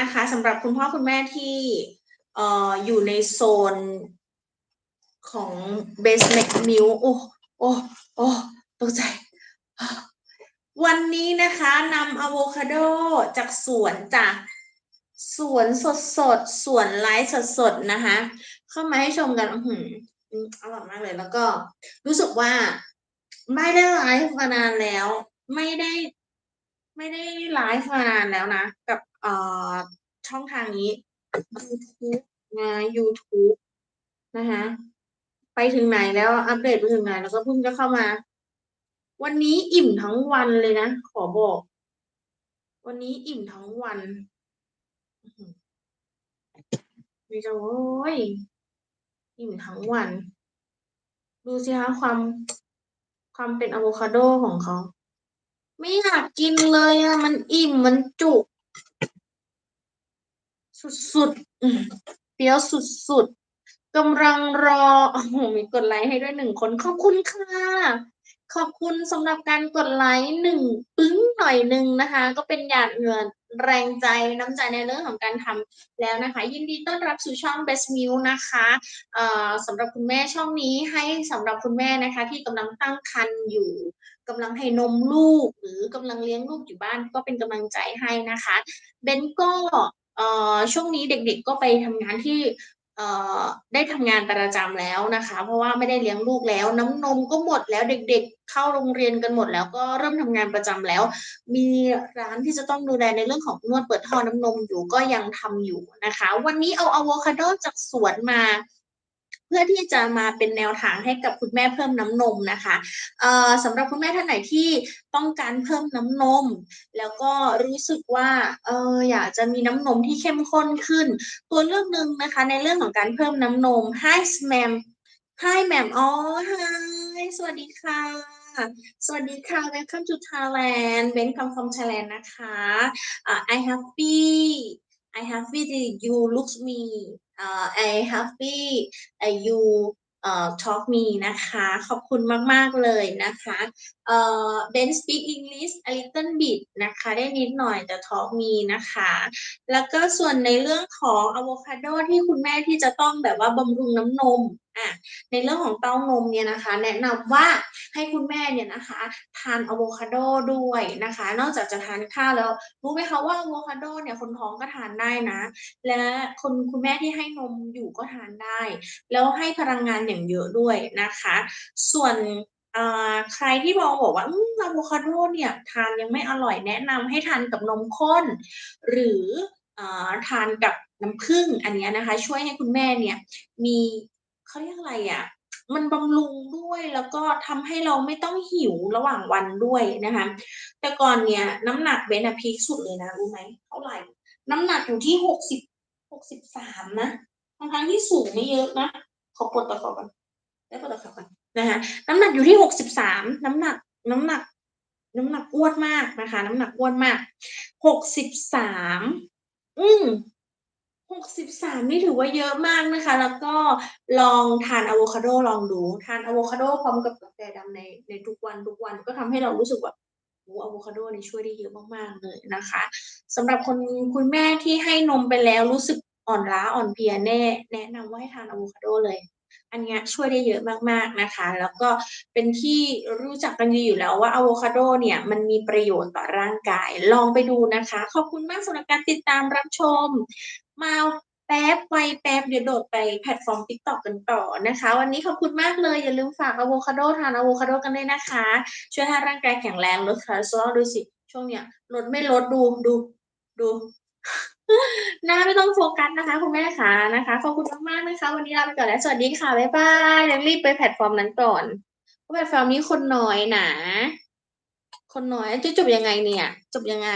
นะคะสำหรับคุณพ่อคุณแม่ที่เอ่ออยู่ในโซนของเบสเมกมิลโอ้โอ้โอ้ตกใจ วันนี้นะคะนำอะโวคาโดจากสวนจากสวนสดสดสวนไลฟ์สดสดๆนะคะ เข้ามาให้ชมกันอือหืออืมอร่อยมากเลยแล้วก็ รู้สึกว่าไม่ได้ไลฟ์มานานแล้ว ไม่ได้ ไม่ได้ไลฟ์มานานแล้วนะ กับ ช่องทางนี้ YouTube นะ YouTube นะคะไปถึงไหนแล้วอัปเดตไปถึงไหนแล้วก็เพิ่งจะเข้ามา วันนี้อิ่มทั้งวันเลยนะ ขอบอก วันนี้อิ่มทั้งวันอื้อหือมีจะโว้ยอิ่มทั้งวัน ดูสิคะความความเป็นอะโวคาโดของเขา ไม่อยากกินเลยอะมันอิ่มมันจุก สุดๆเปรี้ยวสุดๆกำลังรอโอ้โหมีกดไลค์ให้ด้วยหนึ่งคนขอบคุณค่ะ ขอบคุณสำหรับการกดไลค์หนึ่งปึ้งหน่อยหนึ่งนะคะ ก็เป็นหยาดเหงื่อแรงใจน้ำใจในเรื่องของการทำแล้วนะคะ ยินดีต้อนรับสู่ช่อง Best m e l นะคะเอ่อสำหรับคุณแม่ช่องนี้ให้สำหรับคุณแม่นะคะ ที่กำลังตั้งครรภ์อยู่กำลังให้นมลูก หรือกำลังเลี้ยงลูกอยู่บ้านก็เป็นกำลังใจให้นะคะเบนก็ ช่วงนี้เด็กๆก็ไปทำงานที่ได้ทำงานประจำแล้วนะคะ เพราะว่าไม่ได้เลี้ยงลูกแล้ว น้ำนมก็หมดแล้วเด็ก ๆ เข้าโรงเรียนกันหมดแล้วก็เริ่มทำงานประจำแล้ว มีร้านที่จะต้องดูแลในเรื่องของนวดเปิดท่อน้ำนมอยู่ก็ยังทำอยู่นะคะ วันนี้เอาอะโวคาโดจากสวนมา เพื่อที่จะมาเป็นแนวทางให้กับคุณแม่เพิ่มน้ำนมนะคะเอ่อสำหรับคุณแม่ท่านไหนที่ต้องการเพิ่มน้ำนม แล้วก็รู้สึกว่าเอออยากจะมีน้ำนมที่เข้มข้นขึ้น ตัวเลือกหนึ่งนะคะ ในเรื่องของการเพิ่มน้ำนม Hi ma'am Hi ma'am อ๋อ Hi สวัสดีค่ะสวัสดีค่ะ Welcome to Thailand Welcome from Thailand นะคะอ่า I happy I happy that you look me อ่า I happy that you เอ่อ talk me นะคะ ขอบคุณมาก ๆ เลยนะคะเอ่อ Ben speak English a little bit นะคะ ได้นิดหน่อยแต่ talk me นะคะ แล้วก็ส่วนในเรื่องของอะโวคาโดที่คุณแม่ที่จะต้องแบบว่าบำรุงน้ำนมในเรื่องของเต้านมเนี่ยนะคะ แนะนำว่าให้คุณแม่เนี่ยนะคะทานอะโวคาโดด้วยนะคะ นอกจากจะทานข้าวแล้วรู้ไหมคะว่าอะโวคาโดเนี่ยคนท้องก็ทานได้นะ และคนคุณแม่ที่ให้นมอยู่ก็ทานได้ แล้วให้พลังงานอย่างเยอะด้วยนะคะ ส่วนใครที่มองบอกว่าออะโวคาโดเนี่ยทานยังไม่อร่อยแนะนำให้ทานกับนมข้น หรืออทานกับน้ำผึ้งอันเนี้ยนะคะ ช่วยให้คุณแม่เนี่ยมี เขาเรียกอะไรอะ มันบำรุงด้วยแล้วก็ทำให้เราไม่ต้องหิวระหว่างวันด้วยนะคะ แต่ก่อนเนี่ยน้ำหนักเบนอะพีคสุดเลยนะรู้ไหมเท่าไหร่ น้ำหนักอยู่ที่หกสิบหกสิบสามนะทั้งๆที่สูงไม่เยอะนะขอปลดตะขอก่อนได้ปลดตะขอก่อนนะคะน้ำหนักอยู่ที่หกสิบสามน้ำหนักน้ำหนัก น้ำหนักอ้วนมากนะคะ น้ำหนักอ้วนมากหกสิบสามอืม หกสิบสามนี่ถือว่าเยอะมากนะคะ แล้วก็ลองทานอะโวคาโดลองดูทานอะโวคาโดพร้อมกับกาแฟดำในในทุกวันทุกวันก็ทำให้เรารู้สึกว่าโอ้อะโวคาโดนี่ช่วยได้เยอะมากๆเลยนะคะสำหรับคนคุณแม่ที่ให้นมไปแล้วรู้สึกอ่อนล้าอ่อนเพลียแน่ แนะนำว่าให้ทานอะโวคาโดเลย อันเนี้ยช่วยได้เยอะมากๆนะคะ แล้วก็เป็นที่รู้จักกันดีอยู่แล้วว่าอะโวคาโดเนี่ยมันมีประโยชน์ต่อร่างกาย ลองไปดูนะคะ ขอบคุณมากสำหรับการติดตามรับชม มาแป๊บไวแป๊บเดี๋ยวโดดไปแพลตฟอร์ม TikTok กันต่อนะคะ วันนี้ขอบคุณมากเลย อย่าลืมฝากอะโวคาโดทานอะโวคาโดกันด้วยนะคะ ช่วยให้ร่างกายแข็งแรงลดคอเลสเตอรอลดูสิ ช่วงเนี้ยลดไม่ลดดูดูดู หน้าไม่ต้องโฟกัสนะคะ คุณแม่ขานะคะ ขอบคุณมากๆนะคะ วันนี้ลาไปก่อนแล้วสวัสดีค่ะ บ๊ายบายยังรีบไปแพลตฟอร์มนั้นก่อนเพราะแพลตฟอร์มนี้คนน้อยนะ คนน้อยจะจบยังไงเนี่ย จบยังไง